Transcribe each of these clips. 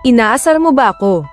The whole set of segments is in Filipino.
Inaasar mo ba ako?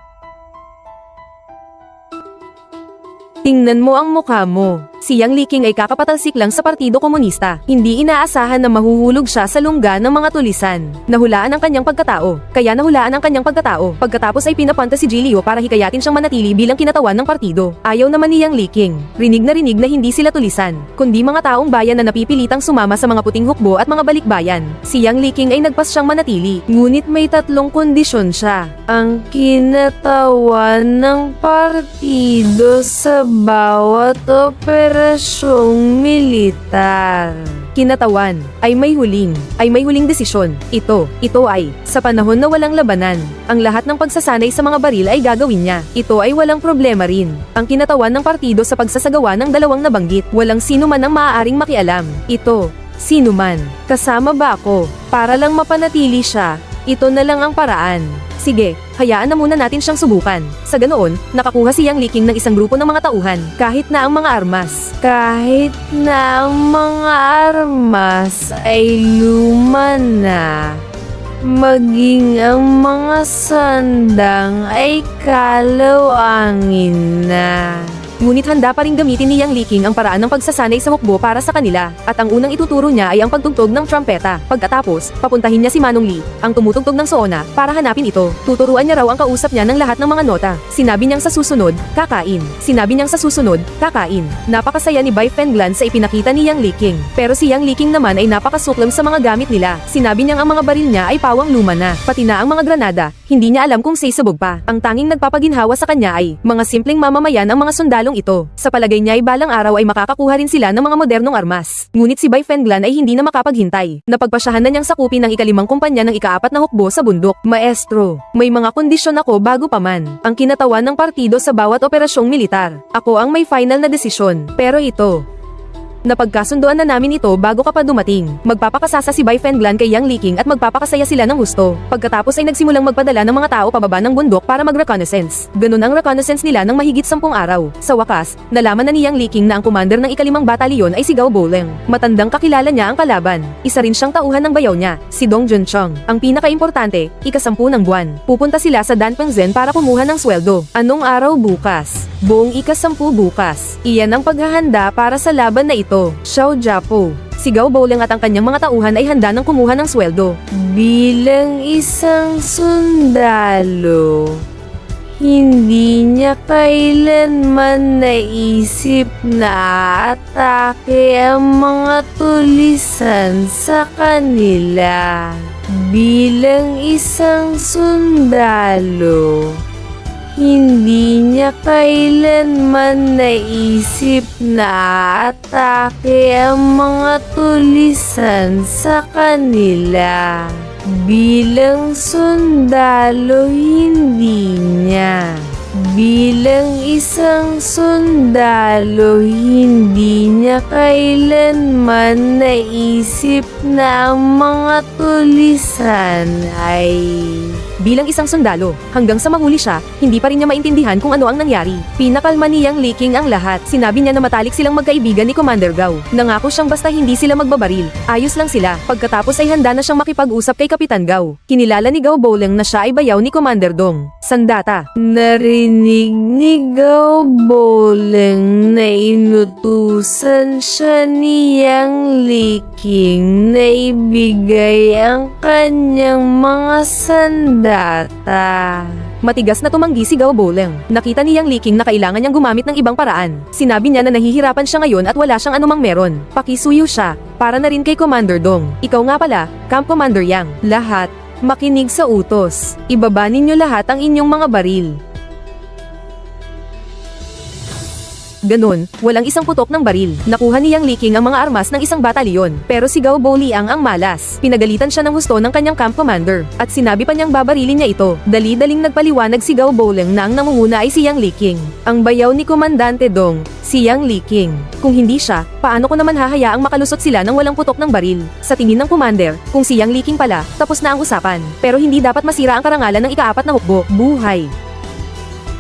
Tingnan mo ang mukha mo. Si Yang Liking ay kakapatalsik lang sa Partido Komunista. Hindi inaasahan na mahuhulog siya sa lungga ng mga tulisan. Nahulaan ang kanyang pagkatao. Kaya nahulaan ang kanyang pagkatao. Pagkatapos ay pinapunta si Gilio para hikayatin siyang manatili bilang kinatawan ng partido. Ayaw naman ni Yang Liking. Rinig na rinig na hindi sila tulisan. Kundi mga taong bayan na napipilitang sumama sa mga puting hukbo at mga balikbayan. Si Yang Liking ay nagpas siyang manatili. Ngunit may tatlong kondisyon siya. Ang kinatawan ng partido sa bawat operasyong militar. Kinatawan ay may huling, ay may huling desisyon. Ito, ito ay, sa panahon na walang labanan, ang lahat ng pagsasanay sa mga baril ay gagawin niya. Ito ay walang problema rin. Ang kinatawan ng partido sa pagsasagawa ng dalawang nabanggit, walang sino man ang maaaring makialam. Ito, sino man. Kasama ba ako? Para lang mapanatili siya, ito na lang ang paraan. Sige, hayaan na muna natin siyang subukan. Sa ganoon, nakakuha si Yang Liking ng isang grupo ng mga tauhan, kahit na ang mga armas. Kahit na ang mga armas ay luma na. Maging ang mga sandang ay kalawangin na. Ngunit handa pa rin gamitin ni Yang Liking ang paraan ng pagsasanay sa hukbo para sa kanila, at ang unang ituturo niya ay ang pagtugtog ng trumpeta. Pagkatapos, papuntahin niya si Manong Lee, ang tumutugtog ng soona, para hanapin ito. Tuturuan niya raw ang kausap niya ng lahat ng mga nota. Sinabi niyang sa susunod, kakain. Sinabi niyang sa susunod, kakain. Napakasaya ni Bai Fenglan sa ipinakita ni Yang Liking. Pero si Yang Liking naman ay napakasuklam sa mga gamit nila. Sinabi niyang ang mga baril niya ay pawang luma na, pati na ang mga granada. Hindi niya alam kung sisabog pa. Ang tanging nagpapaginhawa sa kanya ay mga simpleng mamamayan ang mga sundalong ito. Sa palagay niya ay balang araw ay makakakuha rin sila ng mga modernong armas. Ngunit si Bai Fenglan ay hindi na makapaghintay. Napagpasyahan na niyang sakupin ng ikalimang kumpanya ng ikaapat na hukbo sa bundok. Maestro, may mga kondisyon ako bago pa man. Ang kinatawan ng partido sa bawat operasyong militar. Ako ang may final na desisyon. Pero ito, Napagkasundoan na namin ito bago ka pa dumating. Magpapakasasa si Bai Fenglan kay Yang Liking at magpapakasaya sila ng gusto. Pagkatapos ay nagsimulang magpadala ng mga tao pababa ng bundok para mag-reconnaissance. Ganun ang reconnaissance nila ng mahigit sampung araw. Sa wakas, nalaman na ni Yang Liking na ang commander ng ikalimang batalyon ay si Gao Boleng. Matandang kakilala niya ang kalaban. Isa rin siyang tauhan ng bayaw niya, si Dong Junchong. Ang pinaka-importante, ikasampu ng buwan. Pupunta sila sa Danpengzhen para kumuha ng sweldo. Anong araw bukas? Buong ikasampu bukas. Iyan ang paghahanda para sa laban na ito. Xiao Jiapo. Si Gao Boleng at ang kanyang mga tauhan ay handa ng kumuha ng sweldo. Bilang isang sundalo, hindi niya kailanman naisip na atake ang mga tulisan sa kanila. Bilang isang sundalo, hindi niya kailanman naisip na atake ang mga tulisan sa kanila. Bilang sundalo, hindi niya. Bilang isang sundalo, hindi niya kailanman naisip na ang mga tulisan ay... Bilang isang sundalo, hanggang sa mahuli siya, hindi pa rin niya maintindihan kung ano ang nangyari. Pinakalma ni Yang Liking ang lahat. Sinabi niya na matalik silang magkaibigan ni Commander Gao. Nangako siyang basta hindi sila magbabaril. Ayos lang sila. Pagkatapos ay handa na siyang makipag-usap kay Kapitan Gao. Kinilala ni Gao Boleng na siya ay bayaw ni Commander Dong. Sandata. Narinig ni Gao Boleng na inutusan siya ni Yang Liking na ibigay ang kanyang mga sandata. Matigas na tumanggi si Gao Boleng. Nakita ni Yang Liking na kailangan niyang gumamit ng ibang paraan. Sinabi niya na nahihirapan siya ngayon at wala siyang anumang meron. Pakisuyo siya, para na rin kay Commander Dong. Ikaw nga pala, Camp Commander Yang. Lahat, makinig sa utos. Ibaba ninyo lahat ang inyong mga baril. Ganon, walang isang putok ng baril. Nakuha ni Yang Liking ang mga armas ng isang batalyon. Pero si Gao Boliang ang malas. Pinagalitan siya ng husto ng kanyang camp commander. At sinabi pa niyang babarilin niya ito. Dali-daling nagpaliwanag si Gao Boleng na ang namumuna ay si Yang Liking. Ang bayaw ni Komandante Dong, si Yang Liking. Kung hindi siya, paano ko naman hahayaang makalusot sila ng walang putok ng baril? Sa tingin ng commander, kung si Yang Liking pala, tapos na ang usapan. Pero hindi dapat masira ang karangalan ng ikaapat na hukbo, buhay.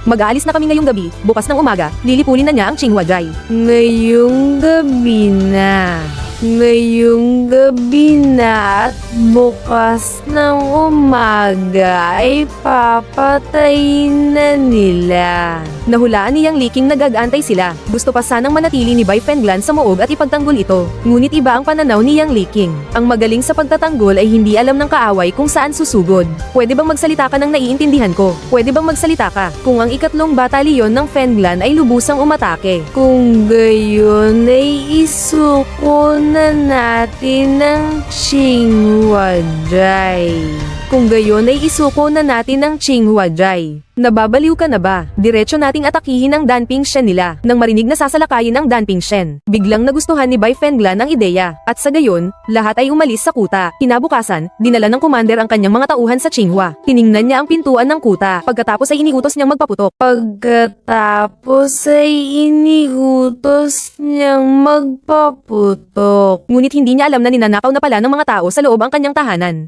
Mag-aalis na kami ngayong gabi, bukas ng umaga, lilipulin na niya ang Tsinghua Dry. Ngayong gabi na. Ngayong gabi na at bukas ng umaga ay papatayin na nila. Nahulaan ni Yang Liking nagagantay sila. Gusto pa sanang manatili ni Bai Fenglan sa moob at ipagtanggol ito. Ngunit iba ang pananaw ni Yang Liking. Ang magaling sa pagtatanggol ay hindi alam ng kaaway kung saan susugod. Pwede bang magsalita ka ng naiintindihan ko? Pwede bang magsalita ka? Kung ang ikatlong batalyon ng Fenglan ay lubusang umatake. Kung gayon ay isuko na natin ng Qinghua Dai. Kung gayon ay isuko na natin ng Qinghua Dai. Nababaliw ka na ba? Diretso nating atakihin ang Danping Shen nila nang marinig na sasalakayin ang Danping Shen. Biglang nagustuhan ni Bai Fenglan ang ideya at sa gayon, lahat ay umalis sa kuta. Kinabukasan, dinala ng commander ang kanyang mga tauhan sa Qinghua. Tiningnan niya ang pintuan ng kuta pagkatapos ay iniutos niyang magpaputok. Pagkatapos ay iniutos niyang magpaputok. Ngunit hindi niya alam na ninanakaw na pala ng mga tao sa loob ang kanyang tahanan.